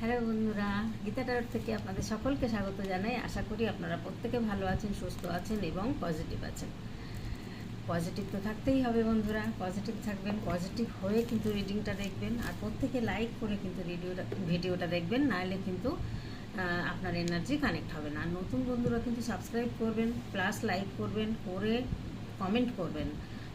Hello বন্ধুরা, Gita tower থেকে আপনাদের সকলকে স্বাগত জানাই। আশা করি আপনারা প্রত্যেকে ভালো আছেন, সুস্থ আছেন এবং পজিটিভ আছেন। পজিটিভ তো থাকতেই হবে বন্ধুরা পজিটিভ থাকবেন পজিটিভ হয়ে কিন্তু রিডিংটা দেখবেন। আর প্রত্যেকে লাইক করে কিন্তু ভিডিওটা ভিডিওটা দেখবেন, নাহলে কিন্তু আপনার এনার্জি কানেক্ট হবে না। নতুন বন্ধুরা কিন্তু সাবস্ক্রাইব করবেন প্লাস লাইক করবেন, করে কমেন্ট করবেন।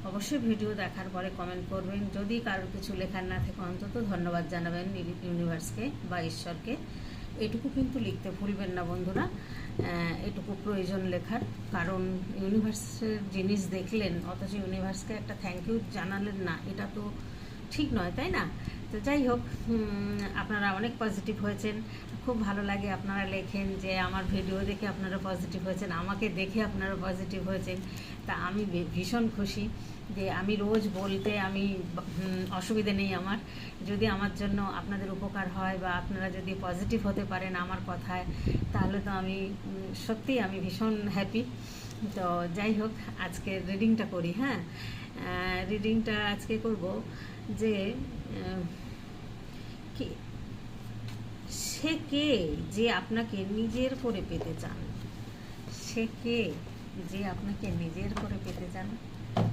অবশ্যই ভিডিও দেখার পরে কমেন্ট করবেন। যদি কারোর কিছু লেখার না থাকে, অন্তত ধন্যবাদ জানাবেন ইউনিভার্সকে বা ঈশ্বরকে। এটুকু কিন্তু লিখতে ভুলবেন না বন্ধুরা। এটুকু প্রয়োজন লেখার। কারণ ইউনিভার্সের জিনিস দেখলেন, অথচ ইউনিভার্সকে একটা থ্যাংক ইউ জানালেন না, এটা তো ঠিক নয়, তাই না? তো যাই হোক আপনারা অনেক পজিটিভ হয়েছেন। খুব ভালো লাগে আপনারা লেখেন যে আমার ভিডিও দেখে আপনারা পজিটিভ হয়েছেন, আমাকে দেখে আপনারা পজিটিভ হয়েছেন। তা আমি ভীষণ খুশি যে আমি রোজ বলতে আমি অসুবিধে নেই আমার। যদি আমার জন্য আপনাদের উপকার হয় বা আপনারা যদি পজিটিভ হতে পারেন আমার কথায়, তাহলে তো আমি সত্যিই আমি ভীষণ হ্যাপি তো যাই হোক, আজকে রিডিংটা করি হ্যাঁ? রিডিংটা আজকে করব যে কি? সে কে যে আপনাকে নিজের করে পেতে চান? সে কে যে আপনাকে নিজের করে পেতে চান?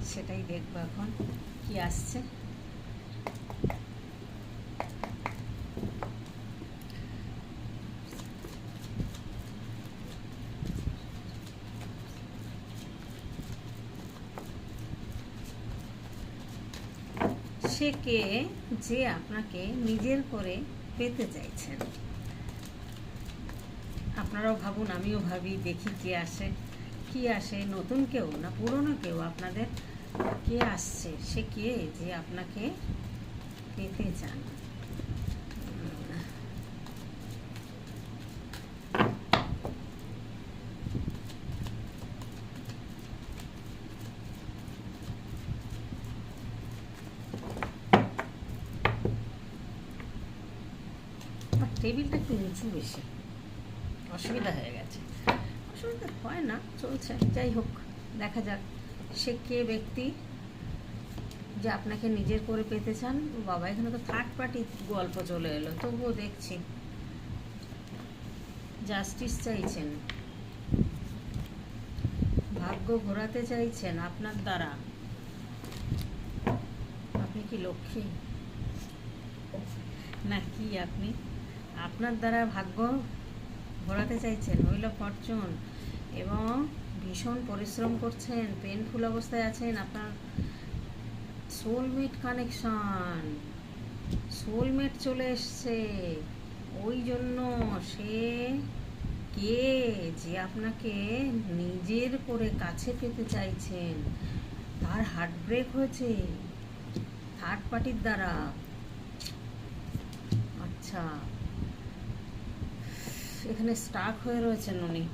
সেটাই দেখব এখন। কি আসছে? সে কে যে আপনাকে নিজের করে পেতে চাইছেন? আপনারাও ভাবুন, আমিও ভাবি, দেখি কে আসে, কি আসে, নতুন কেউ না পুরনো কেউ? আপনাদের কে আসছে? সে কে যে আপনাকে পেতে চান উম, আমার টেবিলটা একটু উঁচু বেশি। অসুবিধা হয়ে গেছে। অসুবিধা হয় না, চলছে। যাই হোক, দেখা যাক সে কে ব্যক্তি যে আপনাকে নিজের করে পেতে চান। বাবা, এখানে তো থার্ড পার্টি গল্প চলে এলো, তবুও দেখছি। জাস্টিস চাইছেন। ভাগ্য ঘোরাতে চাইছেন আপনার দ্বারা। আপনি কি লক্ষ্মী? না, কি আপনি? আপনার দ্বারা ভাগ্য ঘোরাতে চাইছেন হইল ফরচুন এবং ভীষণ পরিশ্রম করছেন পেনফুল অবস্থায় আছেন আপনার সোলমেট কানেকশন সোলমেট চলে এসছে। ওই জন্য সে কে যে আপনাকে নিজের করে কাছে পেতে চাইছেন? তার হার্ট ব্রেক হয়েছে থার্ড পার্টির দ্বারা। আচ্ছা। এখানে স্টাক হয়ে রয়েছেন উনি।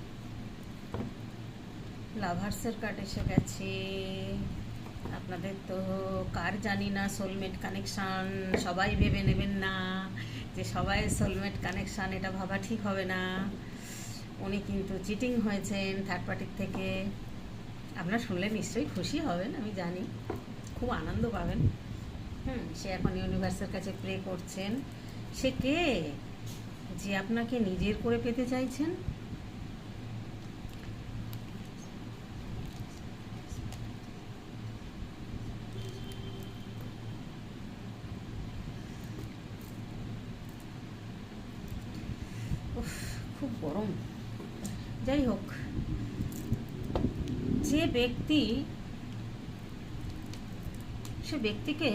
লাভার্সের কার্ড এসে গেছে। আপনাদের তো কার জানি না সোলমেট কানেকশান সবাই ভেবে নেবেন না যে সবাই সোলমেট কানেকশান এটা ভাবা ঠিক হবে না। উনি কিন্তু চিটিং হয়েছেন থার্ড পার্টির থেকে। আপনারা শুনলে নিশ্চয়ই খুশি হবেন, আমি জানি। খুব আনন্দ পাবেন। হুম, সে এখন ইউনিভার্সের কাছে প্রে করছেন। সে কে? যে আপনাকে নিজের করে পেতে চাইছেন? খুব গরম। যাই হোক, যে ব্যক্তি, সে ব্যক্তিকে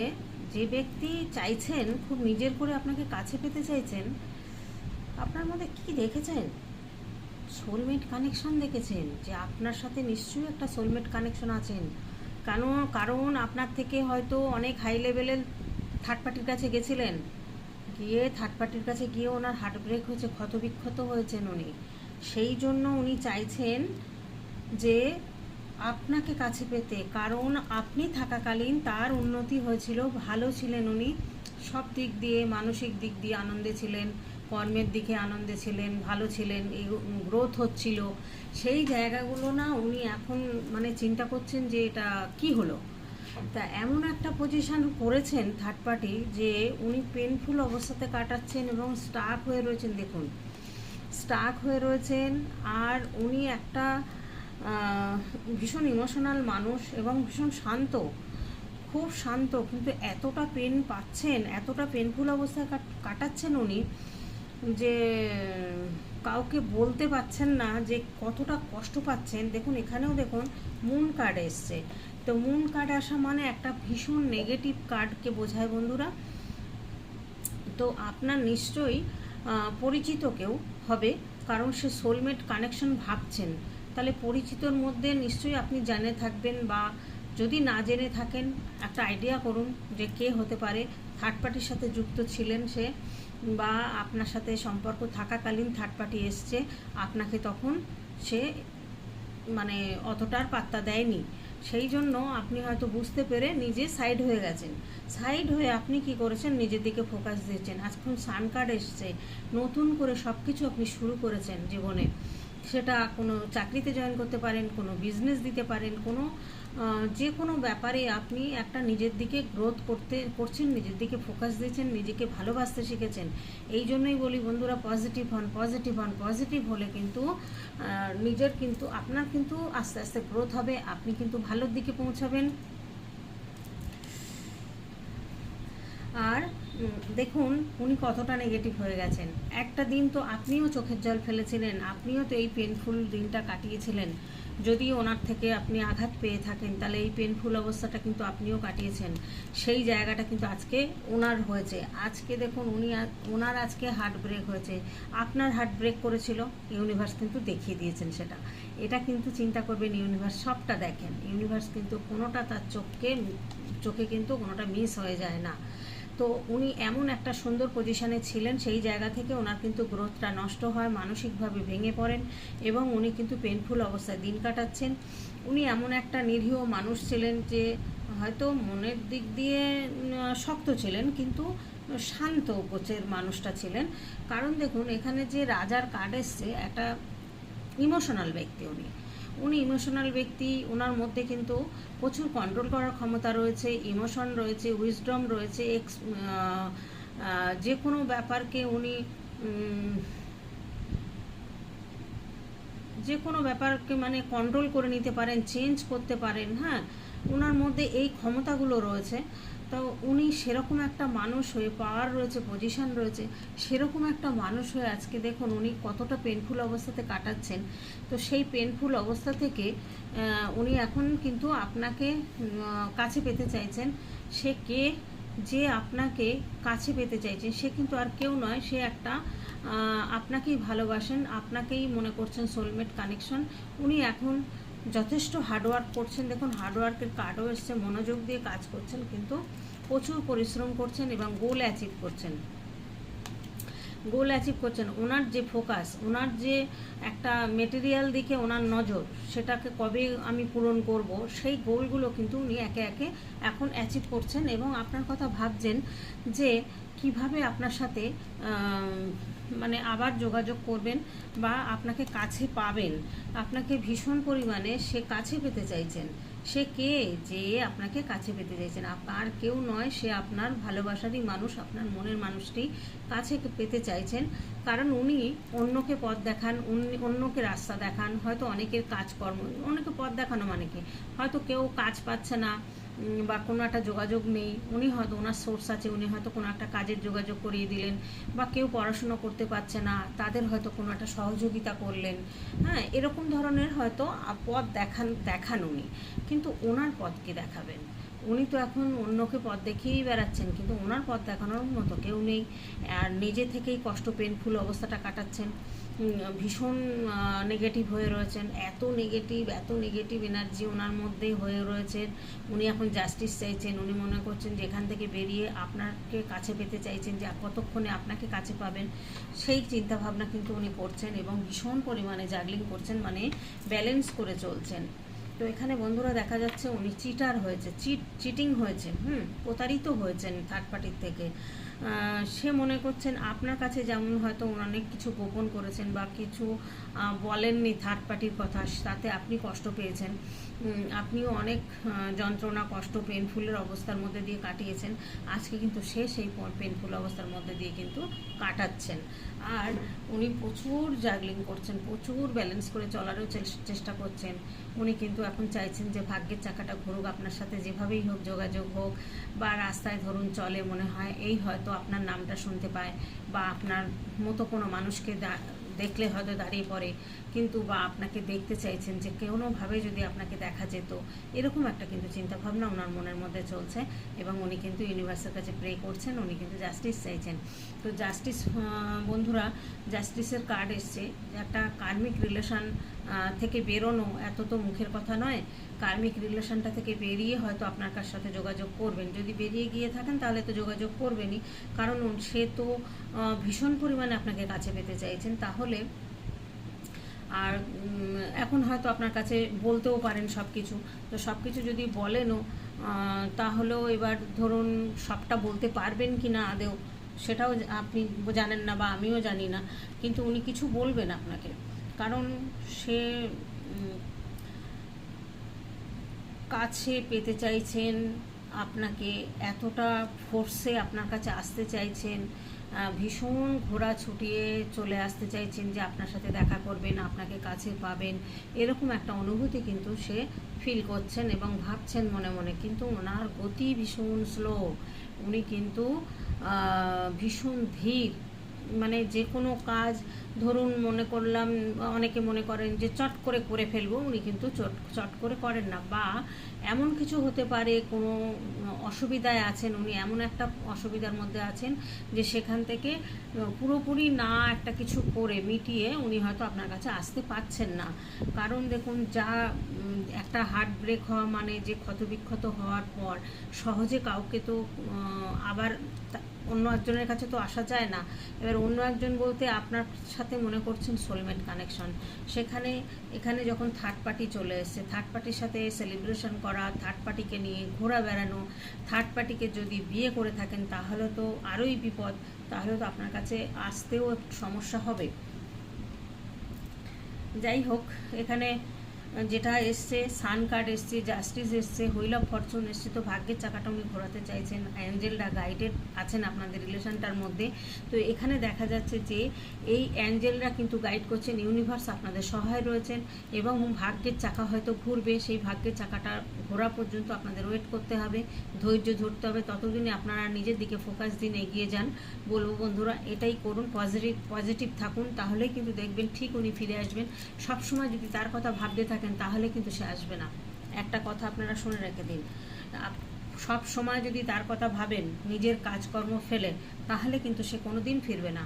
যে ব্যক্তি চাইছেন, খুব নিজের করে আপনাকে কাছে পেতে চাইছেন আপনার মধ্যে কি দেখেছেন? সোলমেট কানেকশন দেখেছেন? যে আপনার সাথে নিশ্চয়ই একটা সোলমেট কানেকশন আছেন। কেন, কারণ আপনার থেকে হয়তো অনেক হাই লেভেলের থার্ড পার্টির কাছে গেছিলেন। গিয়ে থার্ড পার্টির কাছে গিয়ে ওনার হার্ট ব্রেক হয়েছে, ক্ষতবিক্ষত হয়েছেন উনি। সেই জন্য উনি চাইছেন যে আপনাকে কাছে পেতে। কারণ আপনি থাকাকালীন তার উন্নতি হয়েছিল, ভালো ছিলেন উনি। সব দিক দিয়ে, মানসিক দিক দিয়ে আনন্দে ছিলেন। কর্মের দিকে আনন্দে ছিলেন, ভালো ছিলেন গ্রোথ হচ্ছিল। সেই জায়গাগুলো না উনি এখন মানে চিন্তা করছেন যে এটা কি হলো? তা এমন একটা পজিশন করেছেন থার্ড পার্টি যে উনি পেনফুল অবস্থাতে কাটাচ্ছেন এবং স্টাক হয়ে রয়েছেন। দেখুন স্টাক হয়ে রয়েছেন আর উনি একটা ভীষণ ইমোশনাল মানুষ এবং ভীষণ শান্ত, খুব শান্ত, কিন্তু এতটা পেন পাচ্ছেন, এতটা পেনফুল অবস্থায় কাট- কাটাচ্ছেন উনি যে, কাউকে বলতে পাচ্ছেন না যে কতটা কষ্ট পাচ্ছেন, দেখুন এখানেও দেখুন মুন কার্ড এসছে। তো মুন কার্ড আসা মানে একটা ভীষণ নেগেটিভ কার্ডকে বোঝায় বন্ধুরা। তো আপনার নিশ্চয়ই পরিচিত কেউ হবে, কারণ সে সোলমেট কানেকশন ভাবছেন। তাহলে পরিচিতর মধ্যে নিশ্চয়ই আপনি জেনে থাকবেন বা যদি না জেনে থাকেন, একটা আইডিয়া করুন যে কে হতে পারে। থার্ড পার্টির সাথে যুক্ত ছিলেন সে। বা আপনার সাথে সম্পর্ক থাকাকালীন থার্ড পার্টি এসছে, আপনাকে তখন সে মানে অতটার পাত্তা দেয়নি। সেই জন্য আপনি হয়তো বুঝতে পেরে নিজে সাইড হয়ে গেছেন। সাইড হয়ে আপনি কি করেছেন? নিজের দিকে ফোকাস দিয়েছেন আজকাল সান কার্ড এসছে, নতুন করে সব কিছু আপনি শুরু করেছেন জীবনে। সেটা কোনো চাকরিতে জয়েন করতে পারেন, কোনো বিজনেস দিতে পারেন, কোনো যে কোনো ব্যাপারে আপনি একটা নিজের দিকে গ্রোথ করতে, করছেন, নিজের দিকে ফোকাস দিয়েছেন, নিজেকে ভালোবাসতে শিখেছেন, এই জন্যই বলি বন্ধুরা পজিটিভ হন পজিটিভ হন পজিটিভ হলে কিন্তু নিজের কিন্তু, আপনার কিন্তু আস্তে আস্তে গ্রোথ হবে, আপনি কিন্তু ভালোর দিকে পৌঁছাবেন। আর দেখুন, উনি কতটা নেগেটিভ হয়ে গেছেন। একটা দিন তো আপনিও চোখের জল ফেলেছিলেন, আপনিও তো এই পেনফুল দিনটা কাটিয়েছিলেন। যদি ওনার থেকে আপনি আঘাত পেয়ে থাকেন, তাহলে এই পেনফুল অবস্থাটা কিন্তু আপনিও কাটিয়েছেন। সেই জায়গাটা কিন্তু আজকে ওনার হয়েছে। আজকে দেখুন, উনি ওনার আজকে হার্ট ব্রেক হয়েছে। আপনার হার্ট ব্রেক করেছিল ইউনিভার্স কিন্তু দেখিয়ে দিয়েছেন সেটা। এটা কিন্তু চিন্তা করবেন ইউনিভার্স সবটা দেখেন। ইউনিভার্স কিন্তু কোনোটা তার চোখকে, চোখে কিন্তু কোনোটা মিস হয়ে যায় না। তো উনি এমন একটা সুন্দর পজিশনে ছিলেন, সেই জায়গা থেকে ওনার কিন্তু গ্রোথটা নষ্ট হয়, মানসিকভাবে ভেঙে পড়েন এবং উনি কিন্তু পেনফুল অবস্থায় দিন কাটাচ্ছেন। উনি এমন একটা নিরীহ মানুষ ছিলেন যে হয়তো মনের দিক দিয়ে শক্ত ছিলেন কিন্তু শান্ত গোছের মানুষটা ছিলেন। কারণ দেখুন, এখানে যে রাজার কার্ড এসছে, একটা ইমোশনাল ব্যক্তি উনি। উনি ইমোশনাল ব্যক্তি ওনার মধ্যে কিন্তু প্রচুর কন্ট্রোল করার ক্ষমতা রয়েছে ইমোশন রয়েছে উইজডম রয়েছে এক্স যে কোনো ব্যাপারকে উনি যে কোনো ব্যাপারকে মানে কন্ট্রোল করে নিতে পারেন চেঞ্জ করতে পারেন হ্যাঁ? ওনার মধ্যে এই ক্ষমতাগুলো রয়েছে। তো উনি সেরকম একটা মানুষ হয়ে পাওয়ার রয়েছে পজিশন রয়েছে, সেরকম একটা মানুষ হয়ে আজকে দেখুন উনি কতটা পেনফুল অবস্থাতে কাটাচ্ছেন। তো সেই পেনফুল অবস্থা থেকে উনি এখন কিন্তু আপনাকে কাছে পেতে চাইছেন। সে কে যে আপনাকে কাছে পেতে চাইছে সে কিন্তু আর কেউ নয়, সে একটা আপনাকেই ভালোবাসেন, আপনাকেই মনে করছেন সোলমেট কানেকশন উনি এখন যথেষ্ট হার্ডওয়ার্ক করছেন। দেখুন হার্ডওয়ার্কের কার্ডও এসছে, মনোযোগ দিয়ে কাজ করছেন, কিন্তু প্রচুর পরিশ্রম করছেন এবং গোল অ্যাচিভ করছেন। গোল অ্যাচিভ করছেন। ওনার যে ফোকাস ওনার যে একটা মেটেরিয়াল দিকে ওনার নজর, সেটাকে কবে আমি পূরণ করব, সেই গোলগুলো কিন্তু উনি একে একে এখন অ্যাচিভ করছেন এবং আপনার কথা ভাবছেন যে কীভাবে আপনার সাথে মানে আবার যোগাযোগ করবেন বা আপনাকে কাছে পাবেন। আপনাকে ভীষণ পরিমাণে সে কাছে পেতে চাইছেন। সে কে যে আপনাকে কাছে পেতে চাইছেন? আর কেউ নয়, সে আপনার ভালোবাসারই মানুষ, আপনার মনের মানুষটি কাছে পেতে চাইছেন। কারণ উনি অন্যকে পথ দেখান অন্যকে রাস্তা দেখান। হয়তো অনেকের কাজকর্ম, অনেকে পথ দেখানো মানে হয়তো কেউ কাজ পাচ্ছে না বা কোনো একটা যোগাযোগ নেই, উনি হয়তো ওনার সোর্স আছে, উনি হয়তো কোনো একটা কাজের যোগাযোগ করিয়ে দিলেন বা কেউ পড়াশুনো করতে পারছে না, তাদের হয়তো কোনো একটা সহযোগিতা করলেন। হ্যাঁ এরকম ধরনের হয়তো পথ দেখান দেখান উনি, কিন্তু ওনার পথকে দেখাবেন। উনি তো এখন অন্যকে পথ দেখিয়েই বেড়াচ্ছেন, কিন্তু ওনার পথ দেখানোর মতো কেউ নেই। আর নিজে থেকেই কষ্ট পেনফুল অবস্থাটা কাটাচ্ছেন। ভীষণ নেগেটিভ হয়ে রয়েছেন। এত নেগেটিভ এত নেগেটিভ এনার্জি ওনার মধ্যে হয়ে রয়েছেন। উনি এখন জাস্টিস চাইছেন। উনি মনে করছেন যে এখান থেকে বেরিয়ে আপনাকে কাছে পেতে চাইছেন যে কতক্ষণে আপনাকে কাছে পাবেন। সেই চিন্তাভাবনা কিন্তু উনি করছেন এবং ভীষণ পরিমাণে জাগলিং করছেন মানে ব্যালেন্স করে চলছেন। তো এখানে বন্ধুরা দেখা যাচ্ছে উনি চিটার হয়েছে চিট চিটিং হয়েছে, হুম, প্রতারিত হয়েছেন থার্ড পার্টির থেকে। সে মনে করছেন আপনার কাছে যেমন হয়তো অনেক কিছু গোপন করেছেন বা কিছু বলেননি থার্ড পার্টির কথা, তাতে আপনি কষ্ট পেয়েছেন। আপনিও অনেক যন্ত্রণা, কষ্ট পেনফুলের অবস্থার মধ্যে দিয়ে কাটিয়েছেন। আজকে কিন্তু সে সেই পেনফুল অবস্থার মধ্যে দিয়ে কিন্তু কাটাচ্ছেন। আর উনি প্রচুর জাগলিং করছেন, প্রচুর ব্যালেন্স করে চলারও চেষ্টা করছেন। উনি কিন্তু এখন চাইছেন যে ভাগ্যের চাকাটা ঘুরুক, আপনার সাথে যেভাবেই হোক যোগাযোগ হোক, বা রাস্তায় ধরুন চলে মনে হয়, এই হয়তো আপনার নামটা শুনতে পায়, বা আপনার মতো কোনো মানুষকে দেখলে হয়তো দাঁড়িয়ে পড়ে। কিন্তু বা আপনাকে দেখতে চাইছেন যে কোনোভাবে যদি আপনাকে দেখা যেত, এরকম একটা কিন্তু চিন্তাভাবনা ওনার মনের মধ্যে চলছে এবং উনি কিন্তু ইউনিভার্সের কাছে প্রে করছেন, উনি কিন্তু জাস্টিস চাইছেন। তো জাস্টিস বন্ধুরা জাস্টিসের কার্ড এসছে। একটা কার্মিক রিলেশন থেকে বেরোনো এত তো মুখের কথা নয়। কার্মিক রিলেশনটা থেকে বেরিয়ে হয়তো আপনার কার সাথে যোগাযোগ করবেন। যদি বেরিয়ে গিয়ে থাকেন, তাহলে তো যোগাযোগ করবেনই। কারণ সে তো ভীষণ পরিমাণে আপনাকে কাছে পেতে চাইছেন। তাহলে আর এখন হয়তো আপনার কাছে বলতেও পারেন সব কিছু তো সব কিছু যদি বলেনও তাহলেও এবার ধরুন সবটা বলতে পারবেন কি না আদেও, সেটাও আপনি জানেন না বা আমিও জানি না। কিন্তু উনি কিছু বলবেন আপনাকে। কারণ সে কাছে পেতে চাইছেন, আপনাকে এতটা ফোর্সে আপনার কাছে আসতে চাইছেন ভীষণ ঘোড়া ছুটিয়ে চলে আসতে চাইছেন যে আপনার সাথে দেখা করবেন, আপনাকে কাছে পাবেন, এরকম একটা অনুভূতি কিন্তু সে ফিল করছেন এবং ভাবছেন মনে মনে। কিন্তু ওনার গতি ভীষণ স্লো উনি কিন্তু ভীষণ ধীর। মানে যে কোনো কাজ, ধরুন মনে করলাম, অনেকে মনে করেন যে চট করে করে ফেলব, উনি কিন্তু চট চট করে করেন না। বা এমন কিছু হতে পারে, কোনো অসুবিধায় আছেন, উনি এমন একটা অসুবিধার মধ্যে আছেন যে সেখান থেকে পুরোপুরি না একটা কিছু করে মিটিয়ে উনি হয়তো আপনার কাছে আসতে পারছেন না। কারণ দেখুন, যা একটা হার্ট ব্রেক হওয়া মানে যে ক্ষতবিক্ষত হওয়ার পর, সহজে কাউকে তো আবার অন্য একজনের কাছে তো আসা যায় না। এবার অন্য একজন বলতে আপনার সাথে মনে করছেন সোলমেট কানেকশন সেখানে, এখানে যখন থার্ড পার্টি চলে এসছে থার্ড পার্টির সাথে সেলিব্রেশন করা থার্ড পার্টিকে নিয়ে ঘোরা বেড়ানো থার্ড পার্টিকে যদি বিয়ে করে থাকেন, তাহলে তো আরোই বিপদ, তাহলে তো আপনার কাছে আসতেও সমস্যা হবে। যাই হোক, এখানে যেটা এসছে, সান কার্ড এসছে, জাস্টিস এসছে, হুইল অফ ফরচুন এসছে, তো ভাগ্যের চাকাটা উনি ঘোরাতে চাইছেন অ্যাঞ্জেলরা গাইডেড আছেন আপনাদের রিলেশনটার মধ্যে। তো এখানে দেখা যাচ্ছে যে এই অ্যাঞ্জেলরা কিন্তু গাইড করছেন, ইউনিভার্স আপনাদের সহায় রয়েছেন এবং ভাগ্যের চাকা হয়তো ঘুরবে, সেই ভাগ্যের চাকাটা ঘোরা পর্যন্ত আপনাদের ওয়েট করতে হবে, ধৈর্য ধরতে হবে, ততদিনে আপনারা নিজের দিকে ফোকাস দিন, এগিয়ে যান। বলব বন্ধুরা, এটাই করুন পজিটিভ পজিটিভ থাকুন, তাহলেই কিন্তু দেখবেন ঠিক উনি ফিরে আসবেন। সবসময় যদি তার কথা ভাবতে থাকেন, তাহলে কিন্তু সে আসবে না। একটা কথা আপনারা শুনে রেখে দিন। সব সময় যদি তার কথা ভাবেন, নিজের কাজকর্ম ফেলে, তাহলে কিন্তু সে কোনো দিন ফিরবে না।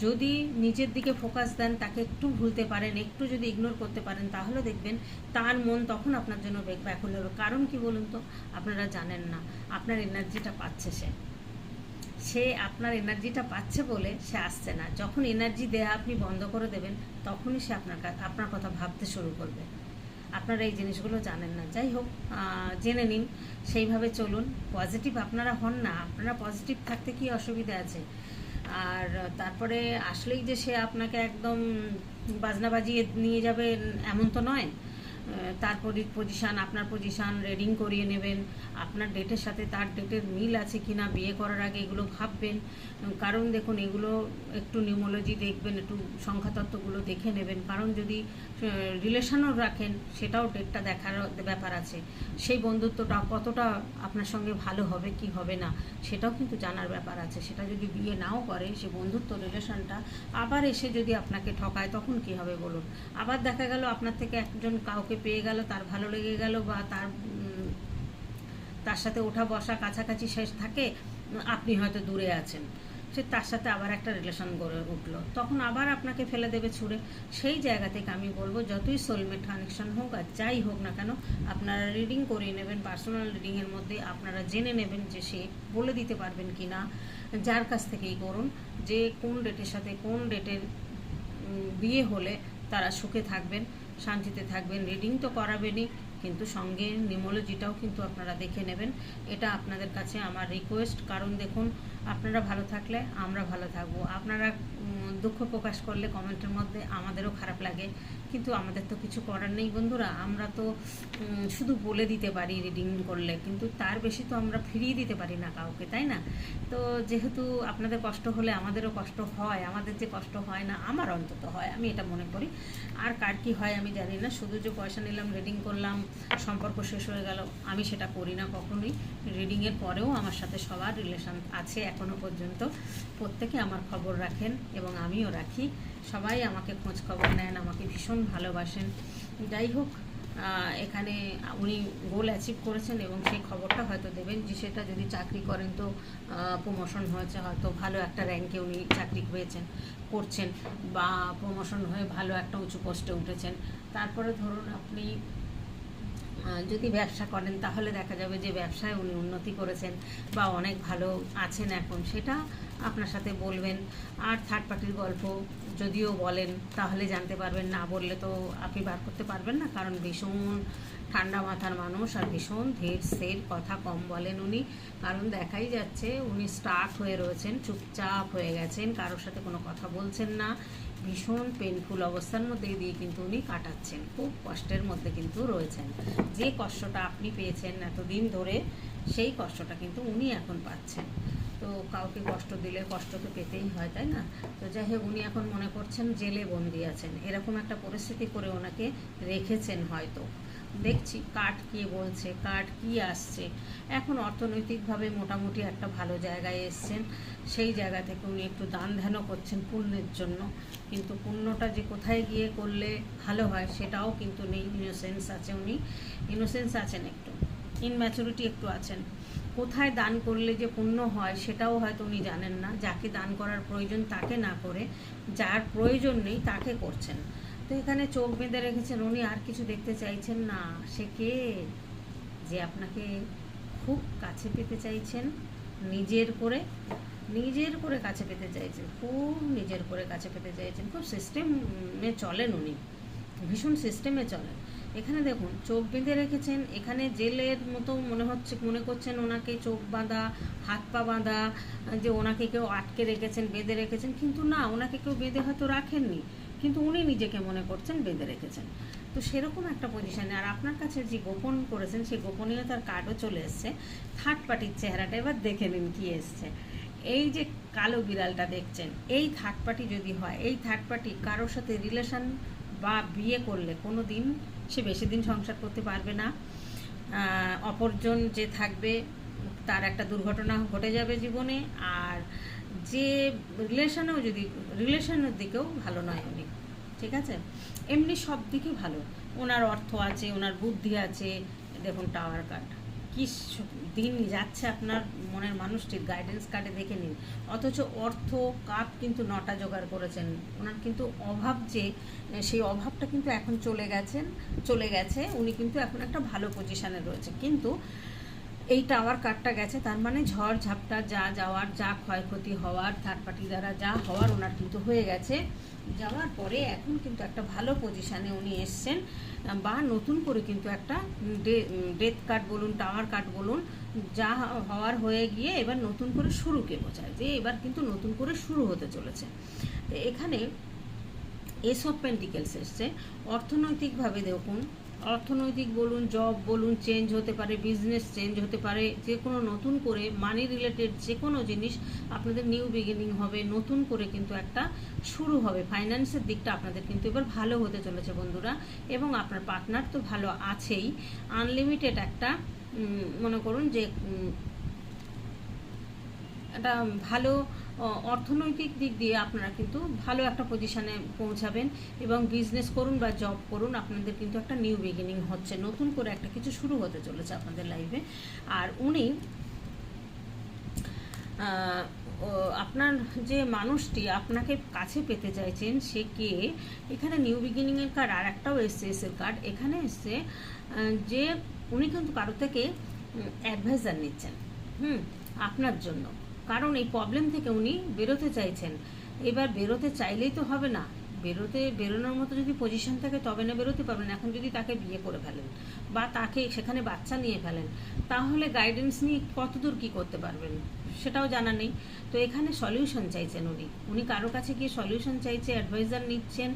যদি নিজের দিকে ফোকাস দেন, তাকে একটু ভুলতে পারেন, একটু যদি ইগনোর করতে পারেন, তাহলে দেখবেন তার মন তখন আপনার জন্য ব্যাকুল হবে। কারণ কি বলুন তো? আপনারা জানেন না, আপনার এনার্জিটা পাচ্ছে সে। সে আপনার এনার্জিটা পাচ্ছে বলে সে আসছে না। যখন এনার্জি দেয়া আপনি বন্ধ করে দেবেন, তখনই সে আপনার আপনার কথা ভাবতে শুরু করবে। আপনারা এই জিনিসগুলো জানেন না। যাই হোক জেনে নিন, সেইভাবে চলুন। পজিটিভ আপনারা হন না, আপনারা পজিটিভ থাকতে কি অসুবিধা আছে? আর তারপরে আসলেই যে সে আপনাকে একদম বাজনা বাজিয়ে নিয়ে যাবে এমন তো নয়। তার পজিশান আপনার পজিশান রেডিং করিয়ে নেবেন। আপনার ডেটের সাথে তার ডেটের মিল আছে কি না বিয়ে করার আগে এগুলো ভাববেন। কারণ দেখুন, এগুলো একটু নিউমোলজি দেখবেন, একটু সংখ্যাতত্ত্বগুলো দেখে নেবেন। কারণ যদি রিলেশনও রাখেন, সেটাও ডেটটা দেখার ব্যাপার আছে। সেই বন্ধুত্বটা কতটা আপনার সঙ্গে ভালো হবে, কি হবে না, সেটাও কিন্তু জানার ব্যাপার আছে। সেটা যদি বিয়ে নাও করে, সে বন্ধুত্ব রিলেশনটা আবার এসে যদি আপনাকে ঠকায়, তখন কি হবে বলুন? আবার দেখা গেল আপনার থেকে একজন কাউকে পেয়ে গেল, তার ভালো লেগে গেল বা তার তার সাথে ওঠা বসা কাছাকাছি শেষ থাকে, আপনি হয়তো দূরে আছেন। সে তার সাথে আবার একটা রিলেশন গড়ে উঠল। তখন আবার আপনাকে ফেলে দেবে ছুঁড়ে। সেই জায়গা থেকে আমি বলব, যতই সোলমেট কানেকশন হোক আর যাই হোক না কেন, আপনারা রিডিং করিয়ে নেবেন পার্সোনাল রিডিংয়ের মধ্যে আপনারা জেনে নেবেন যে সে বলে দিতে পারবেন কি না। যার কাছ থেকেই করুন, যে কোন ডেটের সাথে কোন ডেটের বিয়ে হলে তারা সুখে থাকবেন। শান্তিতে থাকবেন রিডিং তো করাবেনই, কিন্তু সঙ্গে নিমোলজিটাও কিন্তু আপনারা দেখে নেবেন। এটা আপনাদের কাছে আমার রিকোয়েস্ট কারণ দেখুন, আপনারা ভালো থাকলে আমরা ভালো থাকব। আপনারা দুঃখ প্রকাশ করলে কমেন্টের মধ্যে আমাদেরও খারাপ লাগে। কিন্তু আমাদের তো কিছু করার নেই বন্ধুরা। আমরা তো শুধু বলে দিতে পারি রিডিং করলে। কিন্তু তার বেশি তো আমরা ফিরিয়ে দিতে পারি না কাউকে, তাই না? তো যেহেতু আপনাদের কষ্ট হলে আমাদেরও কষ্ট হয়, আমাদের যে কষ্ট হয় না, আমার অন্তত হয়, আমি এটা মনে করি। আর কার কি হয় আমি জানি না। শুধু যে পয়সা নিলাম রিডিং করলাম, সম্পর্ক শেষ হয়ে গেল, আমি সেটা করি না কখনোই। রিডিংয়ের পরেও আমার সাথে সবার রিলেশন আছে এখনও পর্যন্ত। প্রত্যেকে আমার খবর রাখেন এবং আমিও রাখি। সবাই আমাকে খোঁজ খবর নেন, আমাকে ভীষণ ভালোবাসেন। যাই হোক এখানে উনি গোল অ্যাচিভ করেছেন এবং সেই খবরটা হয়তো দেবেন যে সেটা যদি চাকরি করেন তো প্রমোশন হয়েছে, হয়তো ভালো একটা র্যাঙ্কে উনি চাকরি পেয়েছেন, করছেন বা প্রমোশন হয়ে ভালো একটা উঁচু পোস্টে উঠেছেন। তারপরে ধরুন আপনি যদি ব্যবসা করেন, তাহলে দেখা যাবে যে ব্যবসায় উনি উন্নতি করেছেন বা অনেক ভালো আছেন এখন। সেটা আপনার সাথে বলবেন। আর থার্ড পার্টির গল্প যদিও বলেন, তাহলে জানতে পারবেন। না বললে তো আপনি বার করতে পারবেন না, কারণ ভীষণ ঠান্ডা মাথার মানুষ আর ভীষণ ধীর স্থির কথা কম বলেন উনি। কারণ দেখাই যাচ্ছে, উনি স্টার্ট হয়ে রয়েছেন, চুপচাপ হয়ে গেছেন, কারোর সাথে কোনো কথা বলছেন না। ভীষণ পেনফুল অবস্থার মধ্যে দিয়ে কিন্তু উনি কাটাচ্ছেন। খুব কষ্টের মধ্যে কিন্তু রয়েছেন। যে কষ্টটা আপনি পেয়েছেন এতদিন ধরে, সেই কষ্টটা কিন্তু উনি এখন পাচ্ছেন। তো কাউকে কষ্ট দিলে কষ্ট তো পেতেই হয়, তাই না? তো যাই হোক, উনি এখন মনে করছেন জেলে বন্দি আছেন। এরকম একটা পরিস্থিতি করে ওনাকে রেখেছেন হয়তো। দেখছি কাঠ কি বলছে, কাঠ কি আসছে। এখন অর্থনৈতিকভাবে মোটামুটি একটা ভালো জায়গায় এসছেন। সেই জায়গা থেকে উনি একটু দান ধ্যানও করছেন পুণ্যের জন্য। কিন্তু পুণ্যটা যে কোথায় গিয়ে করলে ভালো হয় সেটাও কিন্তু নেই। ইনোসেন্স আছে উনি। ইনোসেন্স আছেন একটু। ইনম্যাচুরিটি একটু আছেন। কোথায় দান করলে যে পুণ্য হয় সেটাও হয়তো উনি জানেন না। যাকে দান করার প্রয়োজন তাকে না করে, যার প্রয়োজন নেই তাকে করছেন। তো এখানে চোখ বেঁধে রেখেছেন উনি, আর কিছু দেখতে চাইছেন না। সে কে? যে আপনাকে খুব কাছে পেতে চাইছেন, নিজের করে নিজের করে কাছে পেতে চাইছেন, খুব নিজের করে কাছে পেতে চাইছেন, খুব সিস্টেমে চলেন উনি, ভীষণ সিস্টেমে চলেন। এখানে দেখুন, চোখ বেঁধে রেখেছেন, এখানে জেলের মতো মনে হচ্ছে, মনে করছেন ওনাকে চোখ বাঁধা, হাত পা বাঁধা, যে ওনাকে কেউ আটকে রেখেছেন, বেঁধে রেখেছেন, কিন্তু না, ওনাকে কেউ বেঁধে হয়তো রাখেননি। কিন্তু উনি নিজেকে মনে করছেন, বেঁধে রেখেছেন। তো সেরকম একটা পজিশনে আর আপনার কাছে যে গোপন করেছেন, সেই গোপনীয়তার কার্ডও চলে এসছে। থার্ড পার্টির চেহারাটা এবার দেখে নিন কি এসছে। এই যে কালো বিড়ালটা দেখছেন, এই থার্ড পার্টি যদি হয়, এই থার্ড পার্টি কারোর সাথে রিলেশন বা বিয়ে করলে কোনো দিন সে বেশি দিন সংসার করতে পারবে না। অপরজন যে থাকবে, তার একটা দুর্ঘটনা ঘটে যাবে জীবনে, আর যে রিলেশনেও যদি রিলেশনের দিকেও ভালো নয় উনি। ঠিক আছে? এমনি সব দিকে ভালো। ওনার অর্থ আছে, ওনার বুদ্ধি আছে। দেখুন টাওয়ার কার্ড কি দিন যাচ্ছে আপনার মনের মানুষটির গাইডেন্স কার্ডে দেখে নিন। অথচ অর্থ কাপ কিন্তু নটা জোগাড় করেছেন। ওনার কিন্তু অভাব যে, সেই অভাবটা কিন্তু এখন চলে গেছেন, চলে গেছে। উনি কিন্তু এখন একটা ভালো পজিশানে রয়েছে। কিন্তু এই টাওয়ার কাটটা গেছে, তার মানে ঝড় ঝাপটা যা যাওয়ার, যা ক্ষয়ক্ষতি হওয়ার থার্ড পার্টি দ্বারা যা হওয়ার ওনার কিন্তু হয়ে গেছে। যাওয়ার পরে এখন কিন্তু একটা ভালো পজিশানে উনি এসছেন, বা নতুন করে কিন্তু একটা ডেথ কার্ড বলুন টাওয়ার কার্ড বলুন, যা হওয়ার হয়ে গিয়ে এবার নতুন করে শুরুকে বোঝায় যে এবার কিন্তু নতুন করে শুরু হতে চলেছে। এখানে এসব পেন্টিকেলস এসছে। অর্থনৈতিকভাবে দেখুন অর্থনৈতিক বলুন জব বলুন চেঞ্জ হতে পারে বিজনেস চেঞ্জ হতে পারে, যে কোনো নতুন করে মানি রিলেটেড যে কোনো জিনিস আপনাদের নিউ বিগিনিং হবে, নতুন করে কিন্তু একটা শুরু হবে। ফাইন্যান্সের দিকটা আপনাদের কিন্তু এবার ভালো হতে চলেছে বন্ধুরা, এবং আপনার পার্টনার তো ভালো আছেই। আনলিমিটেড একটা মনে করুন যে একটা ভালো অর্থনৈতিক দিক দিয়ে আপনারা কিন্তু ভালো একটা পজিশনে পৌঁছাবেন এবং বিজনেস করুন বা জব করুন, আপনাদের কিন্তু একটা নিউ বিগিনিং হচ্ছে। নতুন করে একটা কিছু শুরু হতে চলেছে আপনাদের লাইফে আর উনি আপনার যে মানুষটি আপনাকে কাছে পেতে চাইছেন, সে কে? এখানে নিউ বিগিনিংয়ের কার্ড আর একটাও এসছে, এসের কার্ড এখানে এসছে যে উনি কিন্তু কারও থেকে অ্যাডভাইজার নিচ্ছেন, হুম, আপনার জন্য। কারণ এই প্রবলেম থেকে উনি বেরোতে চাইছেন। এবার বেরোতে চাইলেই তো হবে না। বেরোতে, বেরোনোর মতো যদি পজিশন থাকে, তবে না বেরোতে পারবেন। এখন যদি তাকে বিয়ে করে ফেলেন বা তাকে সেখানে বাচ্চা নিয়ে ফেলেন, তাহলে গাইডেন্স নিয়ে কতদূর কি করতে পারবেন? সেটাও জানা নেই। তো এখানে সলিউশন চাইছেন উনি। উনি কারও কাছে গিয়ে সলিউশন চাইছে অ্যাডভাইজার নিচ্ছেন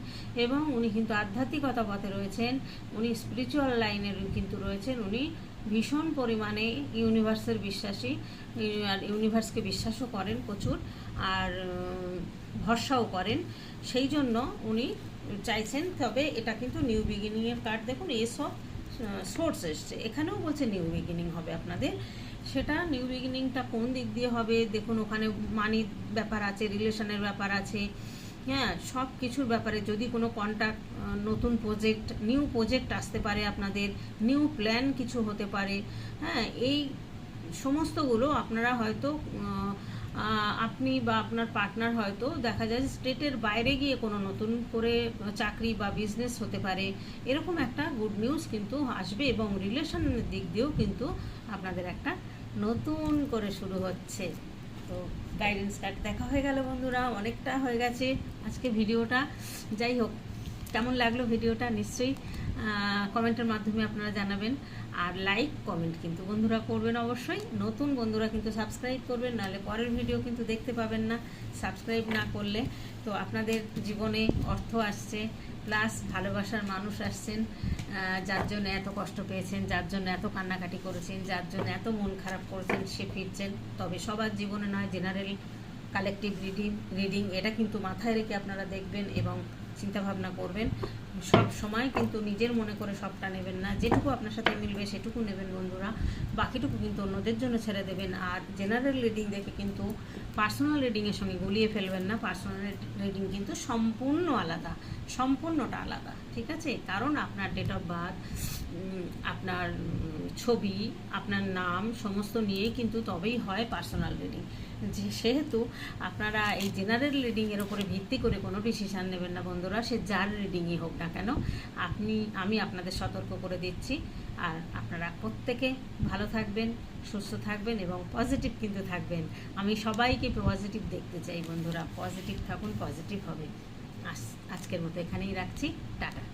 এবং উনি কিন্তু আধ্যাত্মিকতা পথে রয়েছেন। উনি স্পিরিচুয়াল লাইনের কিন্তু রয়েছেন। উনি ভীষণ পরিমাণে ইউনিভার্সের বিশ্বাসী। আর ইউনিভার্সকে বিশ্বাসও করেন প্রচুর, আর ভরসাও করেন। সেই জন্য উনি চাইছেন, তবে এটা কিন্তু নিউ বিগিনিংয়ের কার্ড দেখুন এসব সোর্স এসছে। এখানেও বলছে নিউ বিগিনিং হবে আপনাদের। সেটা নিউ বিগিনিংটা কোন দিক দিয়ে হবে? দেখুন, ওখানে মানির ব্যাপার আছে রিলেশনের ব্যাপার আছে। হ্যাঁ সব কিছুর ব্যাপারে যদি কোনো কন্ট্যাক্ট নতুন প্রজেক্ট নিউ প্রজেক্ট আসতে পারে আপনাদের নিউ প্ল্যান কিছু হতে পারে হ্যাঁ এই সমস্তগুলো আপনারা হয়তো আপনি বা আপনার পার্টনার হয়তো দেখা যায় স্টেটের বাইরে গিয়ে কোনো নতুন করে চাকরি বা বিজনেস হতে পারে, এরকম একটা গুড নিউজ কিন্তু আসবে এবং রিলেশনের দিক দিয়েও কিন্তু আপনাদের একটা নতুন করে শুরু হচ্ছে। তো গাইডেন্স কার্ড দেখা হয়ে গেল বন্ধুরা, অনেকটা হয়ে গেছে আজকে ভিডিওটা। যাই হোক, কেমন লাগল ভিডিওটা নিশ্চয়ই কমেন্টের মাধ্যমে আপনারা জানাবেন। আর লাইক কমেন্ট কিন্তু বন্ধুরা করবেন অবশ্যই। নতুন বন্ধুরা কিন্তু সাবস্ক্রাইব করবেন, নাহলে পরের ভিডিও কিন্তু দেখতে পাবেন না। সাবস্ক্রাইব না করলে তো আপনাদের জীবনে অর্থ আসছে। প্লাস ভালোবাসার মানুষ আসছেন যার জন্য এত কষ্ট পেয়েছেন, যার জন্য এত কান্নাকাটি করেছেন, যার জন্য এত মন খারাপ করেছেন, সে ফিরছেন। তবে সবার জীবনে নয় জেনারেল কালেকটিভ রিডিং রিডিং এটা কিন্তু মাথায় রেখে আপনারা দেখবেন এবং চিন্তা ভাবনা করবেন, সব সময় কিন্তু নিজের মনে করে সবটা নেবেন না। যেটুকু আপনার সাথে মিলবে সেটুকু নেবেন বন্ধুরা। বাকিটুকু কিন্তু অন্যদের জন্য ছেড়ে দেবেন। আর জেনারেল রিডিং দেখে কিন্তু পার্সোনাল রিডিংয়ের সঙ্গে গুলিয়ে ফেলবেন না। পার্সোনাল রিডিং কিন্তু সম্পূর্ণ আলাদা, সম্পূর্ণটা আলাদা, ঠিক আছে? কারণ আপনার ডেট অফ বার্থ আপনার ছবি, আপনার নাম, সমস্ত নিয়েই কিন্তু তবেই হয় পার্সোনাল রিডিং যে সেহেতু আপনারা এই জেনারেল রিডিংয়ের ওপরে ভিত্তি করে কোনো ডিসিশান নেবেন না বন্ধুরা, সে যার রিডিংই হোক না কেন, আপনি, আমি আপনাদের সতর্ক করে দিচ্ছি। আর আপনারা প্রত্যেকে ভালো থাকবেন, সুস্থ থাকবেন এবং পজিটিভ কিন্তু থাকবেন। আমি সবাইকে পজিটিভ দেখতে চাই বন্ধুরা পজিটিভ থাকুন পজিটিভ হবে আজ, আজকের মতো এখানেই রাখছি। টাটা।